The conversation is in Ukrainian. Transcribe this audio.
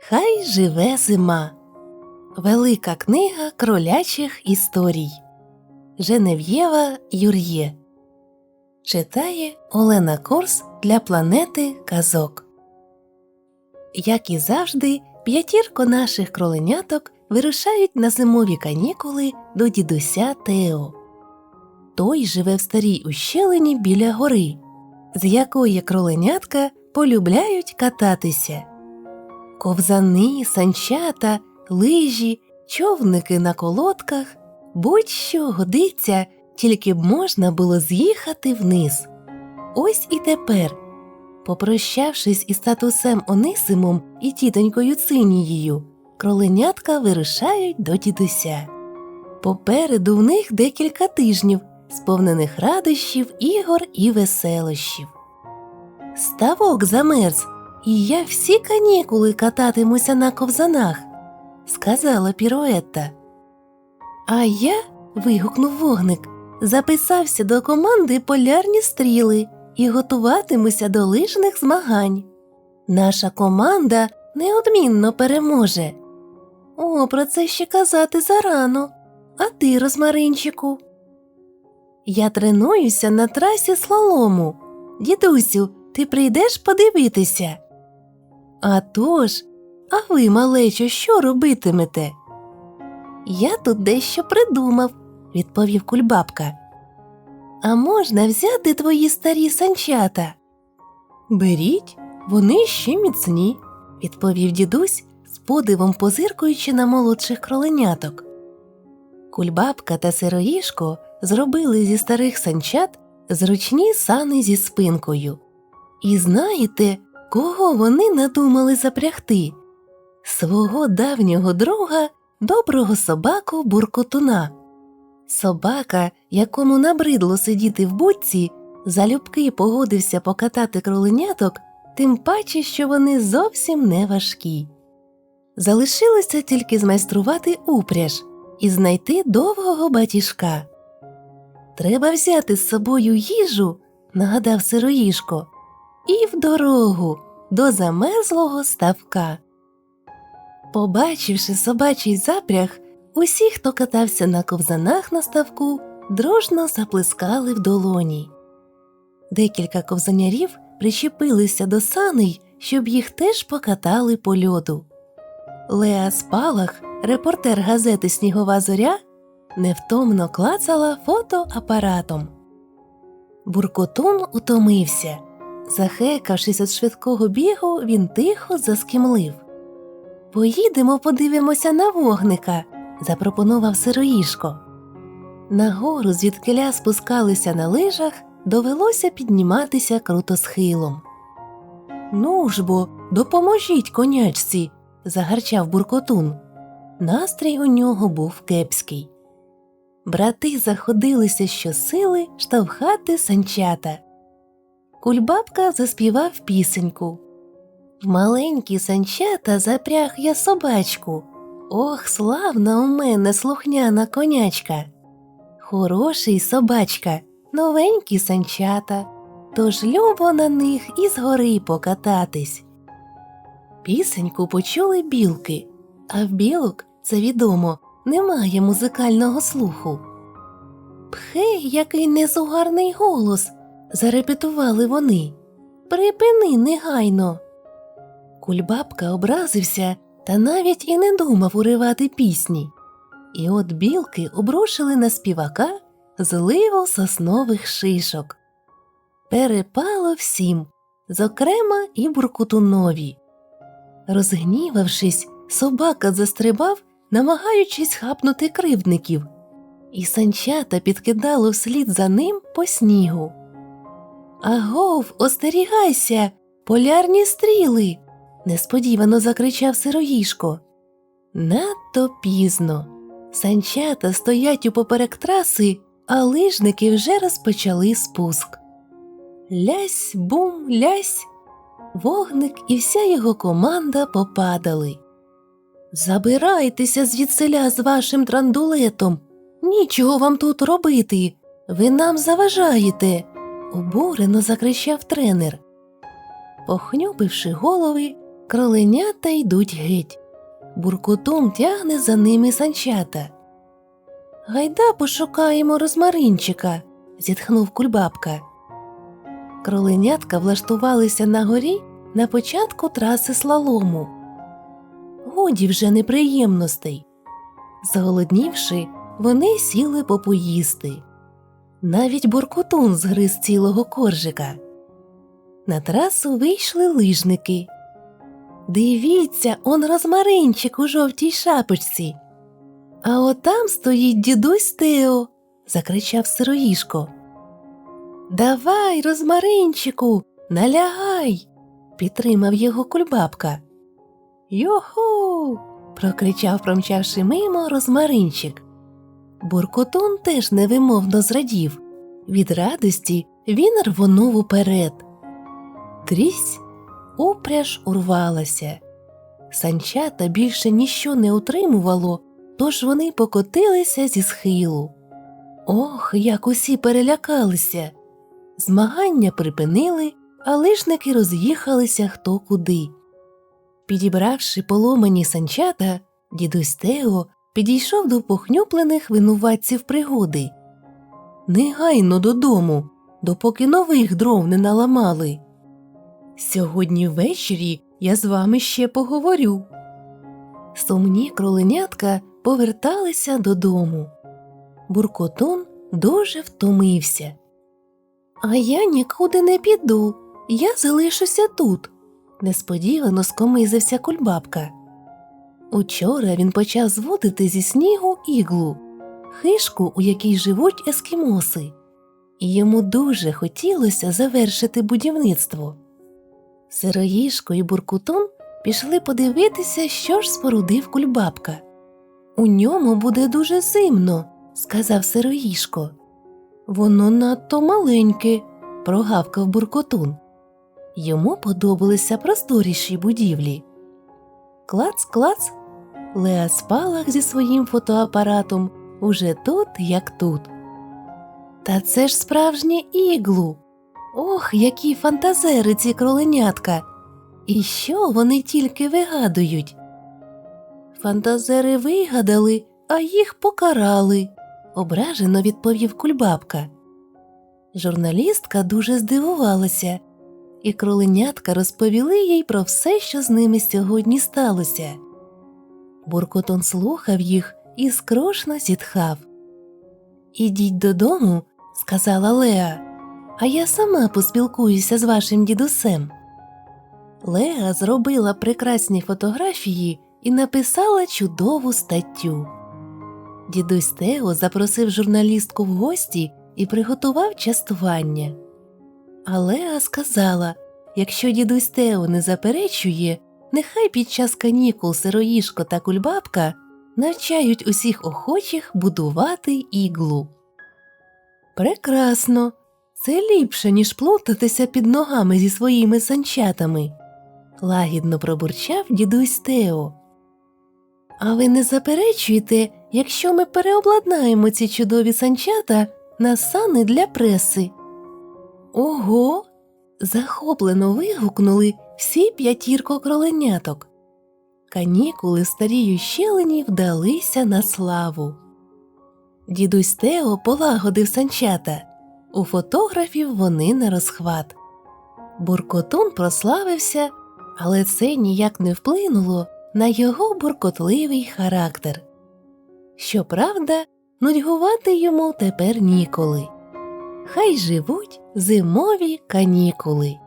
Хай живе зима. Велика книга кролячих історій. Женев'єва Юр'є. Читає Олена Корс для планети Казок. Як і завжди, п'ятірко наших кроленяток вирушають на зимові канікули до дідуся Тео. Той живе в старій ущелині біля гори, з якої кроленятка полюбляють кататися. Ковзани, санчата, лижі, човники на колодках будь-що годиться, тільки б можна було з'їхати вниз. Ось і тепер, попрощавшись із татусем Онисимом і тітонькою Цинією, кроленятка вирушають до дідуся. Попереду в них декілька тижнів, сповнених радощів, ігор і веселощів. Ставок замерз, і я всі канікули кататимуся на ковзанах, сказала Піруетта. А я, вигукнув вогник, записався до команди Полярні стріли і готуватимуся до лижних змагань. Наша команда неодмінно переможе. О, про це ще казати зарано. А ти, Розмаринчику? Я тренуюся на трасі слалому. Дідусю, ти прийдеш подивитися? «А тож, а ви, малечо, що робитимете? Я тут дещо придумав, відповів кульбабка. А можна взяти твої старі санчата? Беріть, вони ще міцні, відповів дідусь, з подивом позиркуючи на молодших кроленяток. Кульбабка та сироїшко зробили зі старих санчат зручні сани зі спинкою. І знаєте, кого вони надумали запрягти? Свого давнього друга, доброго собаку буркотуна. Собака, якому набридло сидіти в будці, залюбки погодився покатати кроленяток, тим паче, що вони зовсім не важкі. Залишилося тільки змайструвати упряж і знайти довгого батіжка. Треба взяти з собою їжу, нагадав сироїшко, і в дорогу до замерзлого ставка. Побачивши собачий запряг, усі, хто катався на ковзанах на ставку, дружно заплескали в долоні. Декілька ковзанярів причепилися до саней, щоб їх теж покатали по льоду. Леа Спалах, репортер газети Снігова зоря, невтомно клацала фотоапаратом. Буркотун утомився. Захекавшись від швидкого бігу, він тихо заскімлив. Поїдемо, подивимося на вогника, запропонував сироїшко. Нагору, звідкиля спускалися на лижах, довелося підніматися круто схилом. Ну ж бо, допоможіть конячці, загарчав буркотун. Настрій у нього був кепський. Брати заходилися щосили штовхати санчата. Кульбабка заспівав пісеньку. В маленькі санчата запряг я собачку. Ох, славна у мене слухняна конячка. Хороший собачка, новенькі санчата, тож любо на них із гори покататись. Пісеньку почули білки, а в білок, це відомо, немає музикального слуху. Пхе, який незугарний голос, зарепетували вони. Припини негайно. Кульбабка образився та навіть і не думав уривати пісні. І от білки обрушили на співака зливу соснових шишок. Перепало всім, зокрема і буркутунові. Розгнівавшись, собака застрибав, намагаючись хапнути кривдників, і санчата підкидало вслід за ним по снігу. Агов, остерігайся, полярні стріли. несподівано закричав сироїшко. Надто пізно. Санчата стоять упоперек траси, а лижники вже розпочали спуск. Лясь, бум, лясь. Вогник і вся його команда попадали. Забирайтеся звідселя з вашим трандулетом. Нічого вам тут робити. Ви нам заважаєте, обурено закричав тренер. Похнюпивши голови, Кроленята йдуть геть. Буркотун тягне за ними санчата. Гайда пошукаємо розмаринчика, зітхнув кульбабка. Кроленятка влаштувалися на горі на початку траси слалому. Годі вже неприємностей. Зголоднівши, вони сіли попоїсти. Навіть буркотун згриз цілого коржика. На трасу вийшли лижники. Дивіться, он розмаринчик у жовтій шапочці. А отам стоїть дідусь Тео, закричав сироїшко. Давай, розмаринчику, налягай, підтримав його кульбабка. Йоху. прокричав, промчавши мимо розмаринчик. Буркотун теж невимовно зрадів. Від радості він рвонув уперед. Трісь упряж урвалася. Санчата більше ніщо не утримувало, тож вони покотилися зі схилу. Ох, як усі перелякалися. Змагання припинили, а лижники роз'їхалися хто куди. Підібравши поломані санчата, дідусь Тео підійшов до похнюплених винуватців пригоди. Негайно додому, допоки нових дров не наламали. Сьогодні ввечері я з вами ще поговорю. Сумні кроленятка поверталися додому. Буркотун дуже втомився. А я нікуди не піду, я залишуся тут, несподівано скомизився кульбабка. Учора він почав зводити зі снігу іглу, хишку, у якій живуть ескімоси, і йому дуже хотілося завершити будівництво. Сироїшко і буркутун пішли подивитися, що ж спорудив кульбабка. У ньому буде дуже зимно, сказав сироїшко. Воно надто маленьке, прогавкав буркотун. Йому подобалися просторіші будівлі. Клац, клац. Леа спалах зі своїм фотоапаратом уже тут, як тут. Та це ж справжнє іглу. Ох, які фантазери ці кроленятка. І що вони тільки вигадують? Фантазери вигадали, а їх покарали, ображено відповів кульбабка. Журналістка дуже здивувалася, і кроленятка розповіли їй про все, що з ними сьогодні сталося. Буркотон слухав їх і скрошно зітхав. Ідіть додому, сказала Леа, а я сама поспілкуюся з вашим дідусем. Леа зробила прекрасні фотографії і написала чудову статтю. Дідусь Тео запросив журналістку в гості і приготував частування. А Леа сказала якщо дідусь Тео не заперечує, нехай під час канікул сироїшко та кульбабка навчають усіх охочих будувати іглу. Прекрасно. Це ліпше, ніж плутатися під ногами зі своїми санчатами, лагідно пробурчав дідусь Тео. А ви не заперечуєте, якщо ми переобладнаємо ці чудові санчата на сани для преси? Ого. захоплено вигукнули всі п'ятірко кроленяток. Канікули старій щелені вдалися на славу. Дідусь Тео полагодив санчата. У фотографів вони на розхват. Буркотун прославився, але це ніяк не вплинуло на його буркотливий характер. Щоправда, нудьгувати йому тепер ніколи. Хай живуть зимові канікули.